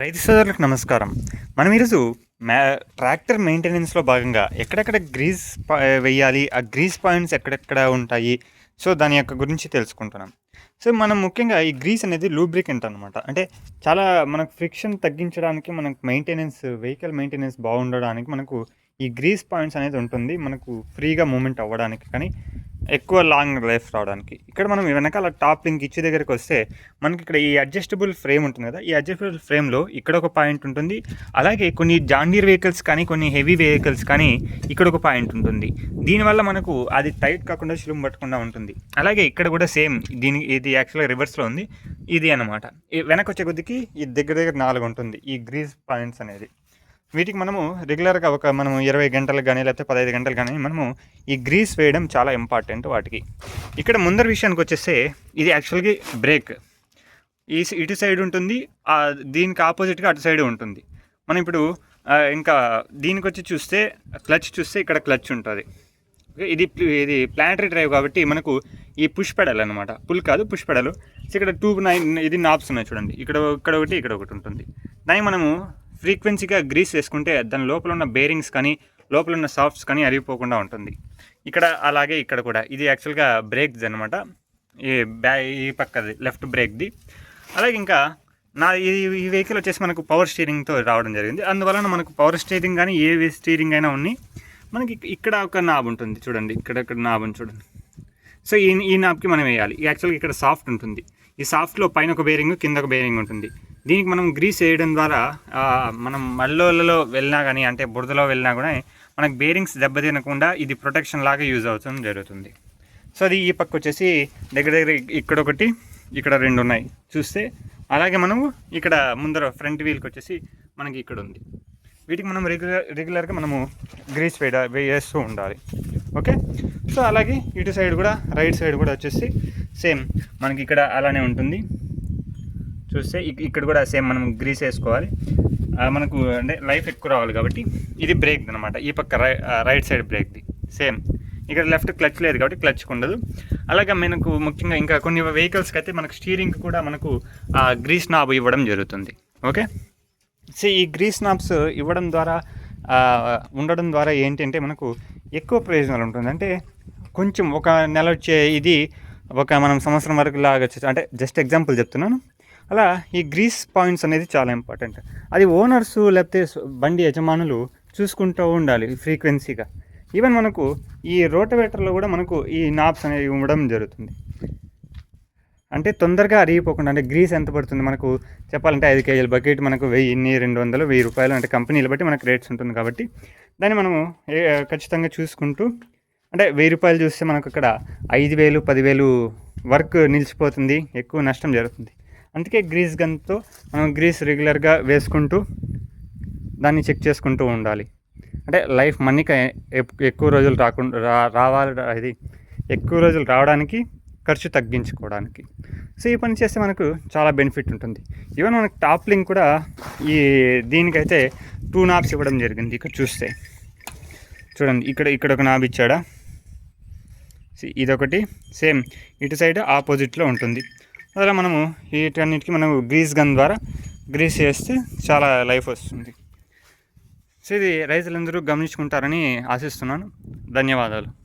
రైతు సోదరులకు నమస్కారం. మనం ఈరోజు మ్యా ట్రాక్టర్ మెయింటెనెన్స్లో భాగంగా ఎక్కడెక్కడ గ్రీస్ వేయాలి ఆ గ్రీస్ పాయింట్స్ ఎక్కడెక్కడ ఉంటాయి? సో దాని యొక్క గురించి తెలుసుకుంటున్నాం. సో మనం ముఖ్యంగా ఈ గ్రీస్ అనేది లూబ్రికెంట్ అనమాట అంటే చాలా మనకు ఫ్రిక్షన్ తగ్గించడానికి మనకు మెయింటెనెన్స్ వెహికల్ మెయింటెనెన్స్ బాగుండడానికి మనకు ఈ గ్రీస్ పాయింట్స్ అనేది ఉంటుంది. మనకు ఫ్రీగా మూమెంట్ అవ్వడానికి కానీ ఎక్కువ లాంగ్ లైఫ్ రావడానికి. ఇక్కడ మనం వెనకాల టాప్ లింక్ ఇచ్చే దగ్గరికి వస్తే మనకి ఇక్కడ ఈ అడ్జస్టబుల్ ఫ్రేమ్ ఉంటుంది కదా? ఈ అడ్జస్టబుల్ ఫ్రేమ్లో ఇక్కడ ఒక పాయింట్ ఉంటుంది. అలాగే కొన్ని జాండీర్ వెహికల్స్ కానీ కొన్ని హెవీ వెహికల్స్ కానీ ఇక్కడ ఒక పాయింట్ ఉంటుంది. దీనివల్ల మనకు అది టైట్ కాకుండా శిలుం పట్టకుండా ఉంటుంది. అలాగే ఇక్కడ కూడా సేమ్ దీని ఇది యాక్చువల్గా రివర్స్లో ఉంది. ఇది అనమాట వెనక వచ్చే కొద్దికి ఈ దగ్గర దగ్గర నాలుగు ఉంటుంది. ఈ గ్రీస్ పాయింట్స్ అనేది. వీటికి మనము రెగ్యులర్గా ఒక మనము ఇరవై గంటలకు కానీ లేకపోతే పదహైదు గంటలు కానీ మనము ఈ గ్రీస్ వేయడం చాలా ఇంపార్టెంట్ వాటికి. ఇక్కడ ముందర విషయానికి వచ్చేస్తే ఇది యాక్చువల్గా బ్రేక్ ఈ ఇటు సైడ్ ఉంటుంది దీనికి ఆపోజిట్గా అటు సైడ్ ఉంటుంది. మనం ఇప్పుడు ఇంకా దీనికి వచ్చి చూస్తే క్లచ్ చూస్తే ఇక్కడ క్లచ్ ఉంటుంది. ఇది ఇది ప్లానటరీ డ్రైవ్ కాబట్టి మనకు ఈ పుష్ పెడల్ అనమాట పుల్ కాదు పుష్ పెడలు ఇక్కడ టూ నైన్ ఇది నాబ్స్ ఉన్నాయి చూడండి. ఇక్కడ ఇక్కడ ఒకటి ఇక్కడ ఒకటి ఉంటుంది. దాన్ని మనము ఫ్రీక్వెన్సీగా గ్రీస్ వేసుకుంటే దాని లోపల ఉన్న బేరింగ్స్ కానీ లోపల ఉన్న సాఫ్ట్స్ కానీ అరిగిపోకుండా ఉంటుంది. ఇక్కడ అలాగే ఇక్కడ కూడా. ఇది యాక్చువల్గా బ్రేక్ది అనమాట ఈ బ్యా ఈ పక్కది లెఫ్ట్ బ్రేక్ది. అలాగే ఇంకా నా ఈ ఈ వెహికల్ వచ్చేసి మనకు పవర్ స్టీరింగ్తో రావడం జరిగింది. అందువలన మనకు పవర్ స్టీరింగ్ కానీ ఏ స్టీరింగ్ అయినా ఉన్నాయి మనకి ఇక్కడ ఒక నాబ్ ఉంటుంది చూడండి. ఇక్కడ ఇక్కడ నాబ్ చూడండి. సో ఈ ఈ నాబ్కి మనం వేయాలి. యాక్చువల్గా ఇక్కడ సాఫ్ట్ ఉంటుంది. ఈ సాఫ్ట్లో పైన ఒక బేరింగ్ కింద ఒక బేరింగ్ ఉంటుంది దీనికి మనం గ్రీస్ వేయడం ద్వారా మనం మల్లోలలో వెళ్ళినా కానీ అంటే బురదలో వెళ్ళినా కూడా మనకు బేరింగ్స్ దెబ్బతినకుండా ఇది ప్రొటెక్షన్ లాగా యూజ్ అవుతుంది జరుగుతుంది. సో అది ఈ పక్క వచ్చేసి దగ్గర దగ్గర ఇక్కడ ఒకటి ఇక్కడ రెండు ఉన్నాయి చూస్తే అలాగే మనము ఇక్కడ ముందర ఫ్రంట్ వీల్కి వచ్చేసి మనకి ఇక్కడ ఉంది వీటికి మనం రెగ్యులర్ రెగ్యులర్గా మనము గ్రీస్ వేడ వేస్తూ ఉండాలి. ఓకే? సో అలాగే ఇటు సైడ్ కూడా రైట్ సైడ్ కూడా వచ్చేసి సేమ్ మనకి ఇక్కడ అలానే ఉంటుంది. చూస్తే ఇక్కడ కూడా సేమ్ మనం గ్రీస్ వేసుకోవాలి. మనకు అంటే లైఫ్ ఎక్కువ రావాలి కాబట్టి ఇది బ్రేక్ అనమాట ఈ పక్క రై రైట్ సైడ్ బ్రేక్ది. సేమ్ ఇక్కడ లెఫ్ట్ క్లచ్ లేదు కాబట్టి క్లచ్ ఉండదు అలాగే మనకు ముఖ్యంగా ఇంకా కొన్ని వెహికల్స్కి అయితే మనకు స్టీరింగ్ కూడా మనకు ఆ గ్రీస్ నాబ్ ఇవ్వడం జరుగుతుంది. ఓకే? సో ఈ గ్రీస్ నాబ్స్ ఇవ్వడం ద్వారా ఉండడం ద్వారా ఏంటంటే మనకు ఎక్కువ ప్రయోజనాలు ఉంటుంది. అంటే కొంచెం ఒక నెల వచ్చే ఇది ఒక మనం సంవత్సరం వరకు లాగా వచ్చే అంటే జస్ట్ ఎగ్జాంపుల్ చెప్తున్నాను. అలా ఈ గ్రీస్ పాయింట్స్ అనేది చాలా ఇంపార్టెంట్ అది ఓనర్స్ లేకపోతే బండి యజమానులు చూసుకుంటూ ఉండాలి ఫ్రీక్వెన్సీగా ఈవెన్ మనకు ఈ రోటవేటర్లో కూడా మనకు ఈ నాబ్స్ అనేవి ఇవ్వడం జరుగుతుంది. అంటే తొందరగా అరిగిపోకుండా అంటే గ్రీస్ ఎంత పడుతుంది మనకు? చెప్పాలంటే ఐదు కేజీల బకెట్ మనకు వెయ్యి రెండు వందలు వెయ్యి రూపాయలు అంటే కంపెనీలు బట్టి మనకు రేట్స్ ఉంటుంది కాబట్టి దాన్ని మనము ఖచ్చితంగా చూసుకుంటూ అంటే వెయ్యి రూపాయలు చూస్తే మనకు అక్కడ ఐదు వేలు పదివేలు వర్క్ నిలిచిపోతుంది. ఎక్కువ నష్టం జరుగుతుంది. అందుకే గ్రీస్ గన్తో మనం గ్రీస్ రెగ్యులర్గా వేసుకుంటూ దాన్ని చెక్ చేసుకుంటూ ఉండాలి. అంటే లైఫ్ మనీకి ఎక్కువ రోజులు రాకుండా రా రావాలి ఇది ఎక్కువ రోజులు రావడానికి ఖర్చు తగ్గించుకోవడానికి. సో ఈ పని చేస్తే మనకు చాలా బెనిఫిట్ ఉంటుంది. ఈవెన్ మనకు టాప్ లింక్ కూడా ఈ దీనికైతే టూ నాబ్స్ ఇవ్వడం జరిగింది. ఇక్కడ చూస్తే. చూడండి ఇక్కడ ఇక్కడ ఒక నాబ్ ఇచ్చాడా? ఇదొకటి. సేమ్ ఇటు సైడ్ ఆపోజిట్లో ఉంటుంది. అలా మనము వీటన్నిటికీ మనం గ్రీస్ గన్ ద్వారా గ్రీస్ చేస్తే చాలా లైఫ్ వస్తుంది. సో ఇది రైతులందరూ గమనించుకుంటారని ఆశిస్తున్నాను. ధన్యవాదాలు.